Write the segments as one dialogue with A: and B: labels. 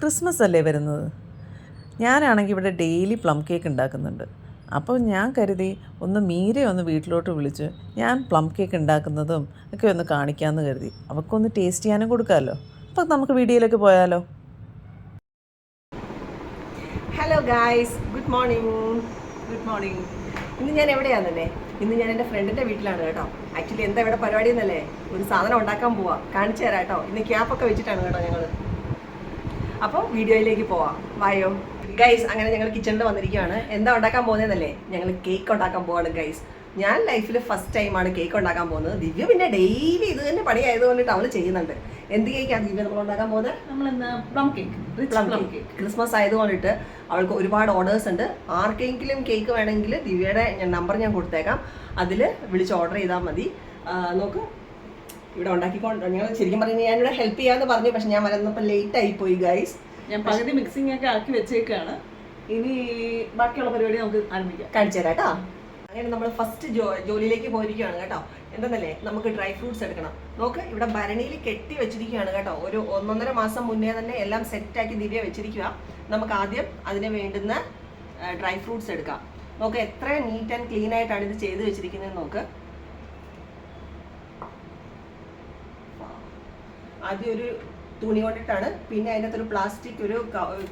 A: Christmas അല്ലേ വരുന്നത്? ഞാനാണെങ്കിൽ ഇവിടെ ഡെയിലി പ്ലം കേക്ക് ഉണ്ടാക്കുന്നുണ്ട്. അപ്പോൾ ഞാൻ കരുതി ഒന്ന് മീരെ ഒന്ന് വീട്ടിലോട്ട് വിളിച്ച് ഞാൻ പ്ലം കേക്ക് ഉണ്ടാക്കുന്നതും ഒക്കെ ഒന്ന് കാണിക്കാമെന്ന് കരുതി. അവൾക്കൊന്ന് ടേസ്റ്റ് ചെയ്യാനും കൊടുക്കാമല്ലോ. അപ്പോൾ നമുക്ക് വീഡിയോയിലേക്ക് പോയാലോ?
B: Hello guys good morning good morning ഇന്ന് ഞാൻ എവിടെയാണെന്നല്ലേ? ഇന്ന് ഞാൻ എന്റെ ഫ്രണ്ടിന്റെ വീട്ടിലാണ് കേട്ടോ. ആക്ച്വലി എന്താ ഇവിടെ പരിപാടി എന്നല്ലേ? ഒരു സാധനം ഉണ്ടാക്കാൻ പോവാം. കാണിച്ചു തരാം കേട്ടോ. ഇന്ന് ക്യാപ്പൊക്കെ വെച്ചിട്ടാണ് കേട്ടോ ഞങ്ങൾ അപ്പോൾ വീഡിയോയിലേക്ക് പോവാം. വായോ. ഗൈസ് അങ്ങനെ ഞങ്ങൾ കിച്ചണിൽ വന്നിരിക്കുകയാണ് എന്താ ഉണ്ടാക്കാൻ പോകുന്നതെന്നല്ലേ? ഞങ്ങൾ കേക്ക് ഉണ്ടാക്കാൻ പോവാണ് ഗൈസ് ഞാൻ ലൈഫിൽ ഫസ്റ്റ് ടൈമാണ് കേക്ക് ഉണ്ടാക്കാൻ പോകുന്നത്. ദിവ്യ പിന്നെ ഡെയിലി ഇത് തന്നെ പണിയായതുകൊണ്ടിട്ട് അവൾ ചെയ്യുന്നുണ്ട്. എന്ത് കേക്കാണ് ദിവ്യ നമ്മൾ ഉണ്ടാക്കാൻ പോകുന്നത്?
C: നമ്മളിന്ന് plum cake
B: plum cake Christmas ആയതുകൊണ്ടിട്ട് അവൾക്ക് ഒരുപാട് ഓർഡേഴ്സ് ഉണ്ട്. ആർക്കെങ്കിലും കേക്ക് വേണമെങ്കിൽ ദിവ്യയുടെ നമ്പർ ഞാൻ കൊടുത്തേക്കാം. അതിൽ വിളിച്ച് ഓർഡർ ചെയ്താൽ മതി. നോക്ക്. ഇവിടെ ഉണ്ടാക്കിക്കൊണ്ട് ഞങ്ങൾ ശരിക്കും പറഞ്ഞു ഇവിടെ ഹെൽപ്പ് ചെയ്യാന്ന് പറഞ്ഞു പക്ഷെ ഞാൻ വരുന്നപ്പോൾ ലേറ്റ് ആയി പോയി ഗൈസ്
C: ഞാൻ പകുതി മിക്സിംഗ് ഒക്കെ ആക്കി വെച്ചേക്കാണ്. ഇനി ബാക്കിയുള്ള പരിപാടി നമുക്ക് ആരംഭിക്കാം.
B: കാണിച്ചു തരാം കേട്ടോ. അങ്ങനെ നമ്മൾ ഫസ്റ്റ് ജോ ജോലിയിലേക്ക് പോയിരിക്കുകയാണ് കേട്ടോ. എന്തെന്നല്ലേ? നമുക്ക് ഡ്രൈ ഫ്രൂട്ട്സ് എടുക്കണം. നോക്ക് ഇവിടെ ഭരണിയിൽ കെട്ടി വെച്ചിരിക്കുകയാണ് കേട്ടോ. ഒരു ഒന്നൊന്നര മാസം മുന്നേ തന്നെ എല്ലാം സെറ്റാക്കി ദിവ്യ വെച്ചിരിക്കുക. നമുക്ക് ആദ്യം അതിന് വേണ്ടുന്ന ഡ്രൈ ഫ്രൂട്ട്സ് എടുക്കാം. നോക്ക് എത്ര നീറ്റ് ആൻഡ് ക്ലീൻ ആയിട്ടാണ് ഇത് ചെയ്ത് വെച്ചിരിക്കുന്നത് നോക്ക്. ആദ്യം ഒരു തുണി കൊണ്ടിട്ടാണ്. പിന്നെ അതിന്റെ അകത്തൊരു പ്ലാസ്റ്റിക് ഒരു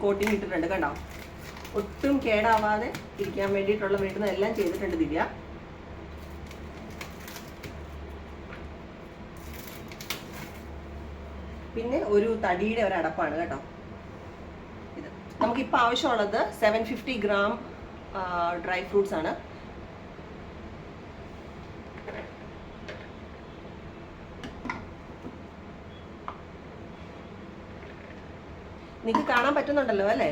B: കോട്ടിങ് ഇട്ടിട്ടുണ്ട് കണ്ടോ? ഒട്ടും കേടാവാതെ ഇരിക്കാൻ വേണ്ടിയിട്ടുള്ള വീട്ടിൽ നിന്ന് എല്ലാം ചെയ്തിട്ടുണ്ട് ദിവ്യ. പിന്നെ ഒരു തടിയുടെ ഒരു അടപ്പാണ് കേട്ടോ. ഇത്. നമുക്കിപ്പോൾ ആവശ്യമുള്ളത് seven fifty gram dry fruits ആണ്. നിനക്ക് കാണാൻ പറ്റുന്നുണ്ടല്ലോ അല്ലേ?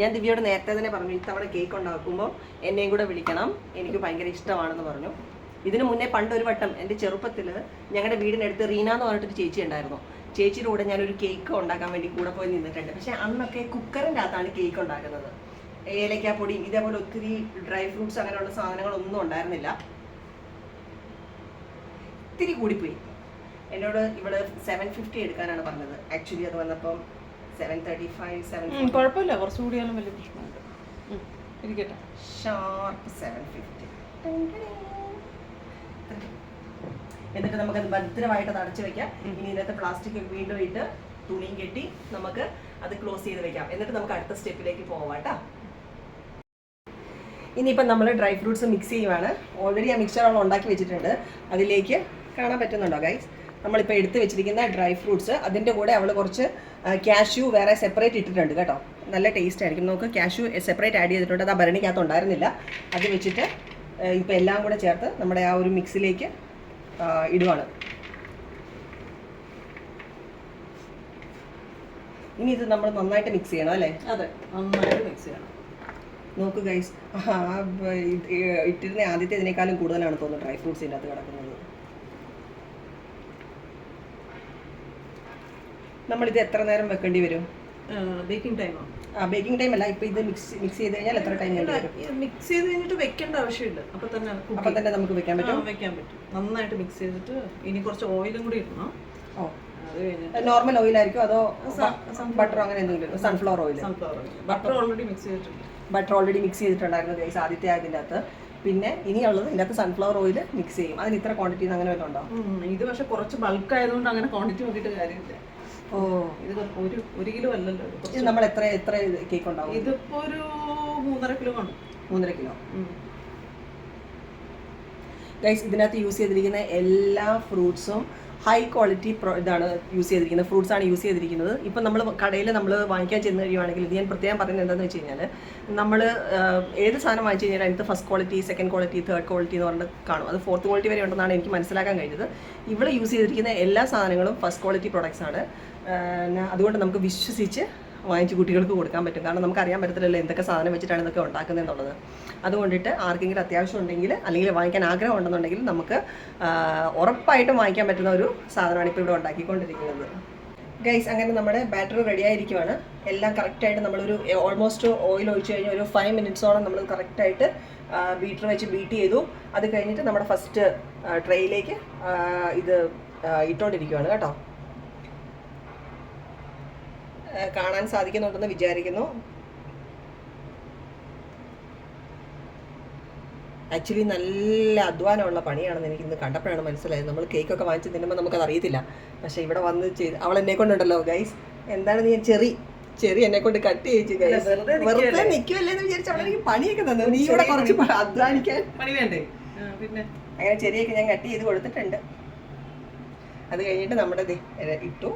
B: ഞാൻ ദിവ്യയോട് നേരത്തെ തന്നെ പറഞ്ഞു ഇത്തവണ കേക്ക് ഉണ്ടാക്കുമ്പോൾ എന്നെയും കൂടെ വിളിക്കണം. എനിക്ക് ഭയങ്കര ഇഷ്ടമാണെന്ന് പറഞ്ഞു. ഇതിനു മുന്നേ പണ്ടൊരു വട്ടം എന്റെ ചെറുപ്പത്തിൽ ഞങ്ങളുടെ വീടിനടുത്ത് റീന എന്ന് പറഞ്ഞിട്ടൊരു ചേച്ചി ഉണ്ടായിരുന്നു. ചേച്ചിയുടെ കൂടെ ഞാനൊരു കേക്ക് ഉണ്ടാക്കാൻ വേണ്ടി കൂടെ പോയി നിന്നിട്ടുണ്ട്. പക്ഷേ അന്നൊക്കെ കുക്കറിന്റെ അകത്താണ് കേക്ക് ഉണ്ടാക്കുന്നത്. ഏലക്കാപ്പൊടി ഇതേപോലെ ഒത്തിരി ഡ്രൈ ഫ്രൂട്ട്സ് അങ്ങനെയുള്ള സാധനങ്ങളൊന്നും ഉണ്ടായിരുന്നില്ല. ഇത്തിരി കൂടിപ്പോയി. എന്നോട് ഇവിടെ സെവൻ ഫിഫ്റ്റി എടുക്കാനാണ് പറഞ്ഞത്. ആക്ച്വലി അത് വന്നപ്പം സെവൻ തേർട്ടി ഫൈവ് സെവൻ
C: കുഴപ്പമില്ല. കുറച്ച് കൂടിയാലും വലിയ പ്രശ്നമുണ്ട്. ഇരിക്കട്ടെ.
B: ഷാർപ്പ് സെവൻ ഫിഫ്റ്റി എന്നിട്ട് നമുക്കത് ഭദ്രമായിട്ട് അടച്ചു വെക്കാം. ഇനി ഇതിനകത്ത് പ്ലാസ്റ്റിക് വീണ്ടും ഇട്ട് തുണിയും കെട്ടി നമുക്ക് അത് ക്ലോസ് ചെയ്ത് വെക്കാം. എന്നിട്ട് നമുക്ക് അടുത്ത സ്റ്റെപ്പിലേക്ക് പോവാട്ടോ ഇനിയിപ്പം നമ്മൾ ഡ്രൈ ഫ്രൂട്ട്സ് മിക്സ് ചെയ്യുവാണ്. ഓൾറെഡി ആ മിക്സർ അവൾ ഉണ്ടാക്കി വെച്ചിട്ടുണ്ട്. അതിലേക്ക് കാണാൻ പറ്റുന്നുണ്ടോ ഗൈസ് നമ്മളിപ്പോൾ എടുത്ത് വെച്ചിരിക്കുന്ന ഡ്രൈ ഫ്രൂട്ട്സ് അതിന്റെ കൂടെ അവൾ കുറച്ച് കാഷ്യൂ വേറെ സെപ്പറേറ്റ് ഇട്ടിട്ടുണ്ട് കേട്ടോ. നല്ല ടേസ്റ്റ് ആയിരിക്കും. നമുക്ക് കാഷ്യൂ സെപ്പറേറ്റ് ആഡ് ചെയ്തിട്ടുണ്ട്. അത് ആ ഭരണിക്കകത്ത് ഉണ്ടായിരുന്നില്ല. അത് വെച്ചിട്ട് ഇപ്പോൾ എല്ലാം കൂടെ ചേർത്ത് നമ്മുടെ ആ ഒരു മിക്സിലേക്ക് ഇടുവാണ്. ഇനി ഇത് നമ്മൾ നന്നായിട്ട് മിക്സ് ചെയ്യണം അല്ലേ?
C: അതെ നന്നായിട്ട് മിക്സ് ചെയ്യണം.
B: നോക്ക് ഗൈസ് ഇട്ടിരുന്ന ആദ്യത്തെ ഇതിനേക്കാളും കൂടുതലാണ് തോന്നുന്നു ഡ്രൈ ഫ്രൂട്ട്സ് ഇതിനകത്ത് കിടക്കുന്നത്. നമ്മളിത് എത്ര നേരം വെക്കേണ്ടി വരും?
C: ബേക്കിംഗ് ടൈമോ
B: ആ. ബേക്കിംഗ് ടൈം അല്ല ഇപ്പൊ ഇത് മിക്സ് മിക്സ് ചെയ്ത് കഴിഞ്ഞാൽ എത്ര ടൈം
C: മിക്സ് ചെയ്ത് കഴിഞ്ഞിട്ട് വെക്കേണ്ട ആവശ്യമില്ല. അപ്പൊ തന്നെ
B: അപ്പൊ തന്നെ നമുക്ക് വെക്കാൻ പറ്റും?
C: വെക്കാൻ പറ്റും. നന്നായിട്ട് മിക്സ് ചെയ്തിട്ട് ഇനി കുറച്ച് ഓയിലും കൂടി ഇടണം.
B: ഓ. നോർമൽ ഓയിൽ ആയിരിക്കും? അതോ ബട്ടർ അങ്ങനെ എന്തെങ്കിലും sunflower oil
C: butter already mix ചെയ്തിട്ടുണ്ട്.
B: ബട്ടർ ഓൾറെഡി മിക്സ് ചെയ്തിട്ടുണ്ടായിരുന്നു ഗൈസ് ആദ്യത്തെ അതിന്റെ അകത്ത്. പിന്നെ ഇനിയുള്ളത് ഇതിന്റെ അകത്ത് സൺഫ്ലവർ ഓയിൽ മിക്സ് ചെയ്യും. അതിന് ഇത്ര ക്വാണ്ടിറ്റി അങ്ങനെ വല്ലതും ഉണ്ടോ?
C: ഇത് പക്ഷെ കുറച്ച് ബൾക്ക് ആയതുകൊണ്ട് അങ്ങനെ ക്വാണ്ടിറ്റി നോക്കിയിട്ട് കാര്യമില്ല.
B: ഓ.
C: ഇത് ഒരു ഒരു കിലോ അല്ലല്ലോ. ഇത്
B: നമ്മൾ എത്ര എത്ര കേക്ക് ഉണ്ടാവും
C: ഇതിപ്പോ ഒരു മൂന്നര കിലോ ആണ്
B: മൂന്നര കിലോ. ഗൈസ് ഇതിനകത്ത് യൂസ് ചെയ്തിരിക്കുന്ന എല്ലാ ഫ്രൂട്ട്സും ഹൈ ക്വാളിറ്റി ഇതാണ് യൂസ് ചെയ്തിരിക്കുന്നത്. ഫ്രൂട്ട്സ് ആണ് യൂസ് ചെയ്തിരിക്കുന്നത്. ഇപ്പം നമ്മൾ കടയിൽ നമ്മൾ വാങ്ങിക്കാൻ ചെന്ന് കഴിയുവാണെങ്കിൽ ഇത് ഞാൻ പ്രത്യേകം പറയുന്നത് എന്താണെന്ന് വെച്ച് കഴിഞ്ഞാൽ നമ്മൾ ഏത് സാധനം വാങ്ങിച്ചു കഴിഞ്ഞാൽ അതിനകത്ത് first quality second quality third quality എന്ന് പറഞ്ഞിട്ട് കാണും. അത് ഫോർത്ത് ക്വാളിറ്റി വരെ ഉണ്ടെന്നാണ് എനിക്ക് മനസ്സിലാക്കാൻ കഴിഞ്ഞത്. ഇവിടെ യൂസ് ചെയ്തിരിക്കുന്ന എല്ലാ സാധനങ്ങളും ഫസ്റ്റ് ക്വാളിറ്റി പ്രൊഡക്ട്സ് ആണ്. അതുകൊണ്ട് നമുക്ക് വിശ്വസിച്ച് വാങ്ങിച്ച് കുട്ടികൾക്ക് കൊടുക്കാൻ പറ്റും. കാരണം നമുക്ക് അറിയാൻ പറ്റത്തില്ലല്ലോ എന്തൊക്കെ സാധനം വെച്ചിട്ടാണ് ഇതൊക്കെ ഉണ്ടാക്കുന്നത് എന്നുള്ളത് അതുകൊണ്ടിട്ട് ആർക്കെങ്കിലും അത്യാവശ്യം ഉണ്ടെങ്കിൽ അല്ലെങ്കിൽ വാങ്ങിക്കാൻ ആഗ്രഹം ഉണ്ടെന്നുണ്ടെങ്കിൽ നമുക്ക് ഉറപ്പായിട്ടും വാങ്ങിക്കാൻ പറ്റുന്ന ഒരു സാധനമാണ് ഇപ്പോൾ ഇവിടെ ഉണ്ടാക്കിക്കൊണ്ടിരിക്കുന്നത്. ഗൈസ് അങ്ങനെ നമ്മുടെ ബാറ്ററി റെഡി ആയിരിക്കുവാണ് എല്ലാം കറക്റ്റായിട്ട് നമ്മളൊരു ഓൾമോസ്റ്റ് ഓയിൽ ഒഴിച്ച് കഴിഞ്ഞാൽ ഒരു ഫൈവ് മിനിറ്റ്സോളം നമ്മൾ കറക്റ്റായിട്ട് ബീറ്റർ വെച്ച് ബീറ്റ് ചെയ്തു. അത് കഴിഞ്ഞിട്ട് നമ്മുടെ ഫസ്റ്റ് ട്രെയിലേക്ക് ഇത് ഇട്ടുകൊണ്ടിരിക്കുവാണ് കേട്ടോ? കാണാൻ സാധിക്കുന്നുണ്ടെന്ന് വിചാരിക്കുന്നു. ആക്ച്വലി നല്ല അധ്വാനമുള്ള പണിയാണെന്ന് എനിക്ക് ഇന്ന് കണ്ടപ്പോഴാണ് മനസ്സിലായത്. നമ്മൾ കേക്കൊക്കെ വാങ്ങിച്ച് തിന്നുമ്പോൾ നമുക്കത് അറിയത്തില്ല. പക്ഷേ ഇവിടെ വന്ന് ചെയ്ത് അവൾ എന്നെ കൊണ്ടുണ്ടല്ലോ ഗൈസ് എന്താണ് നീ ചെറി ചെറി എന്നെ കൊണ്ട് കട്ട് ചെയ്യിച്ചു ഗൈസ്
C: വെറുതെ
B: നിൽക്കുമല്ലേ എന്ന് വിചാരിച്ചു അവളെ എനിക്ക് പണിയൊക്കെ തന്നു. നീ ഇവിടെ കുറച്ച് അധ്വാനിക്കാൻ.
C: പണി വേണ്ടേ? പിന്നെ?
B: അങ്ങനെ ചെറിയൊക്കെ ഞാൻ കട്ട് ചെയ്ത് കൊടുത്തിട്ടുണ്ട്. അത് കഴിഞ്ഞിട്ട് നമ്മുടെ ഇട്ടു.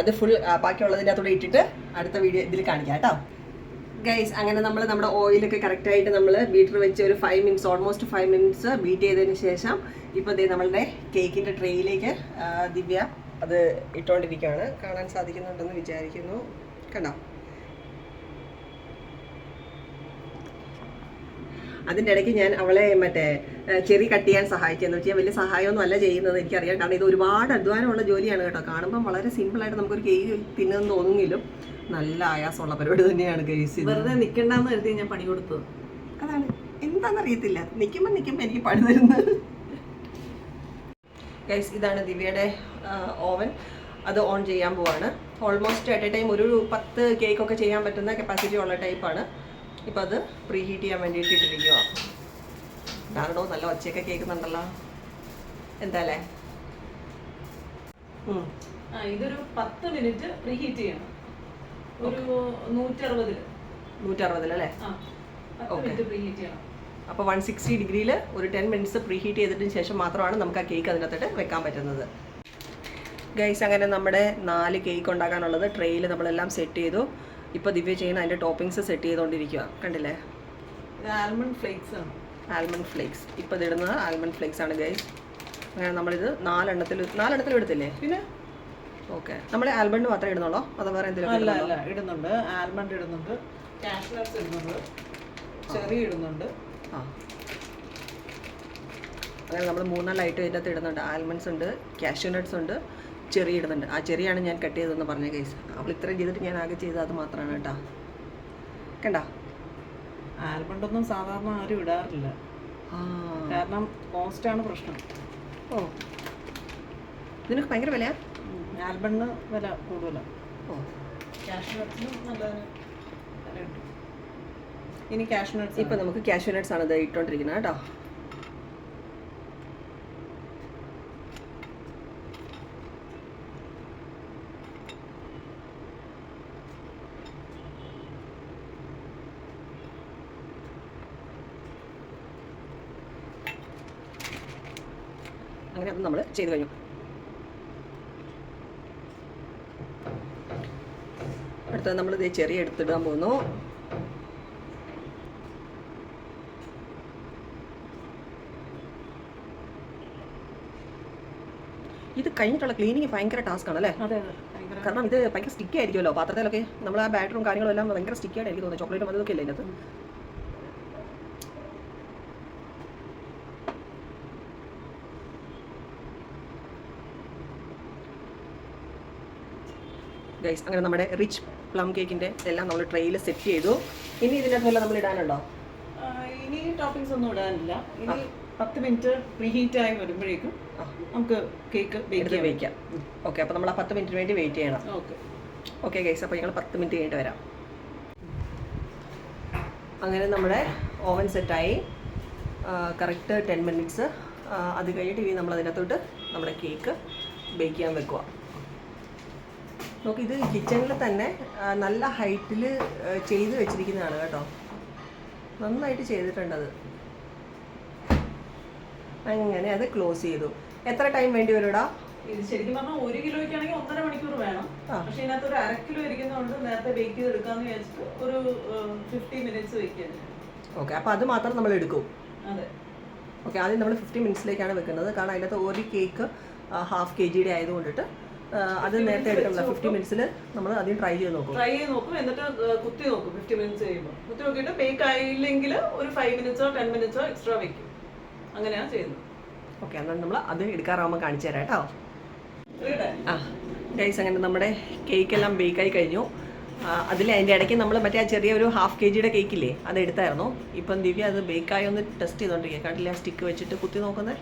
B: അത് ഫുൾ ബാക്കിയുള്ളതിന്റെ അകത്തോടെ ഇട്ടിട്ട് അടുത്ത വീഡിയോ ഇതിൽ കാണിക്കാം കേട്ടോ. ഗൈസ് അങ്ങനെ നമ്മൾ നമ്മുടെ ഓയിലൊക്കെ കറക്റ്റായിട്ട് നമ്മൾ ബീറ്റർ വെച്ച് ഒരു five minutes almost five minutes beat ചെയ്തതിന് ശേഷം ഇപ്പോൾ ഇതേ നമ്മളുടെ കേക്കിന്റെ ട്രേയിലേക്ക് ദിവ്യ അത് ഇട്ടുകൊണ്ടിരിക്കുകയാണ് കാണാൻ സാധിക്കുന്നുണ്ടെന്ന് വിചാരിക്കുന്നു. കണ്ടോ? അതിന്റെ ഇടയ്ക്ക് ഞാൻ അവളെ മറ്റേ ചെറിയ ചെറി കട്ട് ചെയ്യാൻ സഹായിക്കുന്നു വെച്ചാൽ വലിയ സഹായമൊന്നും അല്ല ചെയ്യുന്നത് എനിക്കറിയാം. കാരണം ഇത് ഒരുപാട് അധ്വാനമുള്ള ജോലിയാണ് കേട്ടോ. കാണുമ്പോൾ വളരെ സിമ്പിളായിട്ട് നമുക്കൊരു കേക്ക് തിന്നുന്ന തോന്നുമെങ്കിലും നല്ല ആയാസമുള്ള പരിപാടി തന്നെയാണ് കേസ്
C: വെറുതെ നിൽക്കണ്ടെന്ന് കരുതി ഞാൻ പണി കൊടുത്തു
B: അതാണ്. എന്താണെന്നറിയത്തില്ല നിൽക്കുമ്പോൾ നിൽക്കുമ്പോൾ എനിക്ക് പണി തരുന്നത്. ഗൈസ് ഇതാണ് ദിവ്യയുടെ ഓവൻ അത് ഓൺ ചെയ്യാൻ പോവാണ്. ഓൾമോസ്റ്റ് അറ്റ് എ ടൈം ഒരു പത്ത് കേക്കൊക്കെ ചെയ്യാൻ പറ്റുന്ന കപ്പാസിറ്റി ഉള്ള ടൈപ്പാണ് ഇപ്പം അത് പ്രീ ഹീറ്റ് ചെയ്യാൻ വേണ്ടിയിട്ട് ഇട്ടിരിക്കുക ഇതാണോ നല്ല ഒച്ചയൊക്കെ കേൾക്കുന്നുണ്ടല്ലോ. എന്താല്ലേ
C: ഇതൊരു പത്ത് മിനിറ്റ് പ്രീ ഹീറ്റ് ചെയ്യണം. ഒരു നൂറ്ററുപതിൽ പ്രീ ചെയ്യണം.
B: അപ്പോൾ വൺ സിക്സ്റ്റി ഡിഗ്രിയിൽ ഒരു ടെൻ മിനിറ്റ്സ് പ്രീ ഹീറ്റ് ചെയ്തതിന് ശേഷം മാത്രമാണ് നമുക്ക് ആ കേക്ക് അതിനകത്തോട്ട് വെക്കാൻ പറ്റുന്നത്. ഗൈസ് അങ്ങനെ നമ്മുടെ നാല് കേക്ക് ഉണ്ടാക്കാനുള്ളത് ട്രെയിൽ നമ്മളെല്ലാം സെറ്റ് ചെയ്തു. ഇപ്പോൾ ദിവ്യ ചെയ്യുന്ന അതിന്റെ ടോപ്പിങ്സ് സെറ്റ് ചെയ്തുകൊണ്ടിരിക്കുക കണ്ടില്ലേ?
C: ഇത് ആൽമണ്ട് ഫ്ലേക്സ് ആണ്.
B: ആൽമണ്ട് ഫ്ലേക്സ് ഇപ്പോൾ ഇടുന്നത് ആൽമണ്ട് ഫ്ലേക്സ് ആണ് ഗൈസ് അങ്ങനെ നമ്മളിത് നാലെണ്ണത്തിൽ നാലെണ്ണത്തിൽ എടുത്തില്ലേ?
C: പിന്നെ?
B: ഓക്കെ നമ്മൾ ആൽമണ്ട് മാത്രമേ ഇടുന്നുള്ളൂ? അതോ വേറെ
C: അല്ല
B: എന്തെങ്കിലും
C: അല്ല. ഇടുന്നുണ്ട്. ആൽമണ്ട് ഇടുന്നുണ്ട്. കാഷ്നട്ട്സ് ഇടുന്നുണ്ട്. ചെറി ഇടുന്നുണ്ട്.
B: ആ. അങ്ങനെ നമ്മൾ മൂന്നാലായിട്ട് ഇതിന്റെ അകത്ത് ഇടുന്നുണ്ട്. ആൽമണ്ട്സ് ഉണ്ട് കാഷ്യൂ നട്ട്സ് ഉണ്ട്. ചെറി ഇടുന്നുണ്ട് ആ ചെറിയാണ് ഞാൻ കട്ട് ചെയ്തതെന്ന് പറഞ്ഞ കേസ്. അവൾ ഇത്രയും ചെയ്തിട്ട് ഞാൻ ആകെ ചെയ്തത് അത് മാത്രമാണ് കേട്ടോ. കണ്ട?
C: ആൽബണ്ടൊന്നും സാധാരണ ആരും ഇടാറില്ല.
B: ആ.
C: കാരണം കോസ്റ്റ് ആണ് പ്രശ്നം.
B: ഓ. ഇതിനൊക്കെ ഭയങ്കര വില
C: ആൽബണ്ടിന് വില കൂടുതലാണ്
B: ഓ.
C: കാഷ്നട്ട്സിനും നല്ല ഇനി കാഷ്നട്ട്സ്
B: ഇപ്പം നമുക്ക് നട്ട്സ് ആണ് ഇത് ഇട്ടുകൊണ്ടിരിക്കുന്നത് കേട്ടോ. അങ്ങനെ അത് നമ്മൾ ചെയ്തു കഴിഞ്ഞു. അടുത്തത് നമ്മൾ ഇത് ചെറിയ എടുത്തിടാൻ പോകുന്നു. ഇത് കഴിഞ്ഞിട്ടുള്ള ക്ലീനിങ് ഭയങ്കര ടാസ്ക് ആണ് അല്ലേ കാരണം ഇത് ഭയങ്കര സ്റ്റിക്കി ആയിരിക്കുമല്ലോ. പാത്രത്തിലൊക്കെ നമ്മൾ ആ ബാറ്ററും കാര്യങ്ങളും എല്ലാം ഭയങ്കര സ്റ്റിക്കി ആയിട്ട് എനിക്ക് തോന്നുന്നത് ചോക്ലേറ്റ് മതിയൊക്കെ അല്ലേ ഇതിനകത്ത്? ഗൈസ് അങ്ങനെ നമ്മുടെ റിച്ച് പ്ലം കേക്കിന്റെ എല്ലാം നമ്മൾ ട്രെയിൽ സെറ്റ് ചെയ്തു. ഇനി ഇതിനകത്ത് വല്ല നമ്മൾ ഇടാനുണ്ടോ?
C: ഇനി ടോപ്പിംഗ്സ് ഒന്നും ഇടാനില്ല. ഇനി പത്ത് മിനിറ്റ് പ്രീ ഹീറ്റ് ആയി വരുമ്പോഴേക്കും നമുക്ക് കേക്ക് ബേക്ക് ചെയ്യാം.
B: വയ്ക്കാം ഓക്കെ അപ്പോൾ നമ്മൾ ആ പത്ത് മിനിറ്റിന് വേണ്ടി വെയിറ്റ് ചെയ്യണം.
C: ഓക്കെ
B: ഓക്കെ ഗൈസ് അപ്പോൾ ഞങ്ങൾ പത്ത് മിനിറ്റ് കഴിഞ്ഞിട്ട് വരാം. അങ്ങനെ നമ്മുടെ ഓവൻ സെറ്റായി കറക്റ്റ് ടെൻ മിനിറ്റ്സ് അത് കഴിഞ്ഞിട്ട് ഇനി നമ്മൾ അതിനകത്തോട്ട് നമ്മുടെ കേക്ക് ബേക്ക് ചെയ്യാൻ വെക്കുക. നോക്ക് ഇത് കിച്ചണിൽ തന്നെ നല്ല ഹൈറ്റിൽ ചെയ്ത് വെച്ചിരിക്കുന്നതാണ് കേട്ടോ. നന്നായിട്ട് ചെയ്തിട്ടുണ്ടത് അങ്ങനെ അത് ക്ലോസ് ചെയ്തു. എത്ര ടൈം വേണ്ടി വരുടാ
C: ഇത് ശരിക്കും പറഞ്ഞാൽ ഒരു കിലോയ്ക്ക് ആണെങ്കിൽ ഒന്നര മണിക്കൂർ വേണം. പക്ഷെ ഇതിനകത്ത് ഒരു അര കിലോ ഇരിക്കുന്നതുകൊണ്ട് നേരത്തെ ബേക്ക് ചെയ്ത് എടുക്കാന്ന് വിചാരിച്ചിട്ട് ഒരു ഫിഫ്റ്റി മിനിറ്റ്സ് വെക്കുന്നത്
B: ഓക്കെ അപ്പോൾ അത് മാത്രം നമ്മൾ എടുക്കും.
C: അതെ.
B: ഓക്കെ ആദ്യം നമ്മൾ ഫിഫ്റ്റി മിനിറ്റ്സിലേക്കാണ് വെക്കുന്നത്. കാരണം അതിനകത്ത് ഒരു കേക്ക് ഹാഫ് കെ ജിയുടെ ആയതുകൊണ്ടിട്ട് അത് നേരത്തെ എടുക്കണ്ട ഫിഫ്റ്റി മിനിറ്റ്സിൽ നമ്മൾ ആദ്യം ട്രൈ ചെയ്ത് നോക്കും.
C: ട്രൈ ചെയ്ത് നോക്കും എന്നിട്ട് കുത്തി നോക്കും ഫിഫ്റ്റി മിനിറ്റ്സ് കഴിയുമ്പോൾ കുത്തി നോക്കിയിട്ട് ബേക്ക് ആയില്ലെങ്കിൽ ഒരു ഫൈവ് മിനിറ്റ്സോ ടെൻ മിനിറ്റ്സോ എക്സ്ട്രാ വെക്കും. അങ്ങനെയാണ് ചെയ്യുന്നത്.
B: ഓക്കെ എന്നാൽ നമ്മൾ അത് എടുക്കാറാകുമ്പോൾ കാണിച്ചു തരാം കേട്ടോ. ആ ഗൈസ് അങ്ങനെ നമ്മുടെ കേക്കെല്ലാം ബേക്കായി കഴിഞ്ഞു. അതിൽ അതിന്റെ ഇടയ്ക്ക് നമ്മൾ മറ്റേ ആ ചെറിയ ഒരു ഹാഫ് കെ ജിയുടെ കേക്കില്ലേ അത് എടുത്തായിരുന്നു. ഇപ്പം ദിവ്യ അത് ബേക്കായി ഒന്ന് ടെസ്റ്റ് ചെയ്തുകൊണ്ടിരിക്കുക കണ്ടില്ല സ്റ്റിക്ക് വെച്ചിട്ട് കുത്തി നോക്കുന്നത്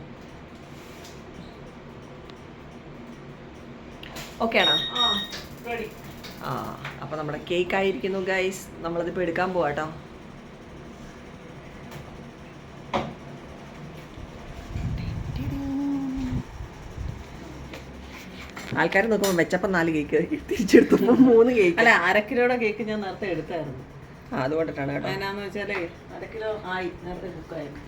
B: ഓക്കെ ആണോ
C: ആ
B: അപ്പോൾ നമ്മുടെ കേക്ക് ആയിരിക്കുന്നു ഗൈസ് നമ്മളതിപ്പോൾ എടുക്കാൻ പോവാട്ടോ ആൾക്കാർ നോക്കുമ്പോൾ വെച്ചപ്പം നാല് കേക്ക് തിരിച്ചെടുത്തപ്പോൾ മൂന്ന് കേക്ക്
C: അല്ല അര കിലോയുടെ കേക്ക് ഞാൻ നേരത്തെ എടുത്തായിരുന്നു.
B: ആ അതുകൊണ്ടിട്ടാണ് കേട്ടോ.
C: എന്നാന്ന് വെച്ചാലേ അര കിലോ ആയി നേരത്തെ ബുക്കായിരുന്നു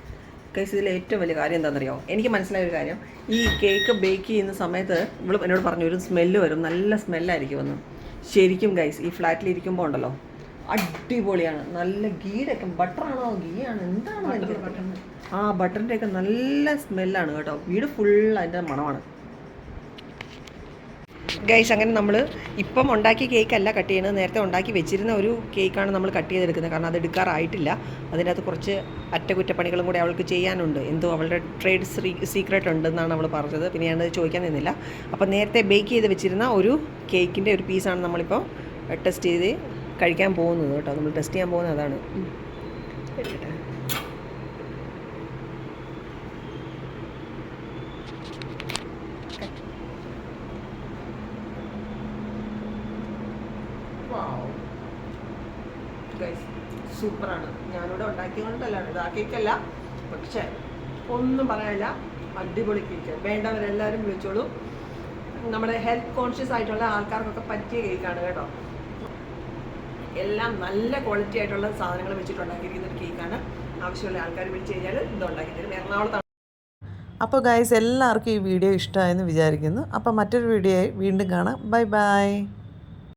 B: കേസ് ഇതിലെ ഏറ്റവും വലിയ കാര്യം എന്താണെന്നറിയോ? എനിക്ക് മനസ്സിലായ ഒരു കാര്യം. ഈ കേക്ക് ബേക്ക് ചെയ്യുന്ന സമയത്ത് ഇവൾ എന്നോട് പറഞ്ഞു ഒരു സ്മെല്ല് വരും. നല്ല സ്മെല്ലായിരിക്കും എന്ന്. ശരിക്കും ഗൈസ് ഈ ഫ്ലാറ്റിൽ ഇരിക്കുമ്പോൾ ഉണ്ടല്ലോ അടിപൊളിയാണ്. നല്ല ഗീടൊക്കെ ബട്ടറാണോ ഗീ ആണ്. എന്താണോ ആ ബട്ടറിന്റെയൊക്കെ നല്ല സ്മെല്ലാണ് കേട്ടോ. വീട് ഫുൾ അതിന്റെ മണമാണ്. ഗൈസ് അങ്ങനെ നമ്മൾ ഇപ്പം ഉണ്ടാക്കിയ കേക്ക് അല്ല കട്ട് ചെയ്യുന്നത്. നേരത്തെ ഉണ്ടാക്കി വെച്ചിരുന്ന ഒരു കേക്കാണ് നമ്മൾ കട്ട് ചെയ്തെടുക്കുന്നത്. കാരണം അത് എടുക്കാറായിട്ടില്ല. അതിന്റെ അകത്ത് കുറച്ച് അറ്റകുറ്റപ്പണികളും കൂടി അവൾക്ക് ചെയ്യാനുണ്ട്. എന്തോ അവളുടെ ട്രേഡ് സീക്രട്ട് ഉണ്ടെന്നാണ് അവൾ പറഞ്ഞത്. പിന്നെ ഞാനത് ചോദിക്കാൻ നിന്നില്ല. അപ്പോൾ നേരത്തെ ബേക്ക് ചെയ്ത് വെച്ചിരുന്ന ഒരു കേക്കിന്റെ ഒരു പീസാണ് നമ്മളിപ്പോൾ ടെസ്റ്റ് ചെയ്ത് കഴിക്കാൻ പോകുന്നത് കേട്ടോ. നമ്മൾ ടെസ്റ്റ് ചെയ്യാൻ പോകുന്നത് അതാണ്. ഉം. എടുക്കട്ടെ. ഗൈസ് സൂപ്പറാണ്. ഞാനിവിടെ ഉണ്ടാക്കിയതുകൊണ്ടല്ല കൊണ്ടല്ല ആ കേക്കല്ല. പക്ഷേ ഒന്നും പറയാനില്ല. അടിപൊളി കേക്ക്. വേണ്ടവരെല്ലാവരും വിളിച്ചോളൂ. നമ്മുടെ ഹെൽത്ത് കോൺഷ്യസ് ആയിട്ടുള്ള ആൾക്കാർക്കൊക്കെ പറ്റിയ കേക്കാണ് കേട്ടോ. എല്ലാം നല്ല ക്വാളിറ്റി ആയിട്ടുള്ള സാധനങ്ങൾ വെച്ചിട്ട് ഉണ്ടാക്കിയിരിക്കുന്ന ഒരു കേക്കാണ്. ആവശ്യമുള്ള ആൾക്കാർ വിളിച്ചു കഴിഞ്ഞാൽ ഇത് ഉണ്ടാക്കി തരും എറണാകുളത്താണ്.
A: അപ്പോൾ ഗൈസ് എല്ലാവർക്കും ഈ വീഡിയോ ഇഷ്ടമായെന്ന് വിചാരിക്കുന്നു. അപ്പോൾ മറ്റൊരു വീഡിയോ വീണ്ടും കാണാം. Bye bye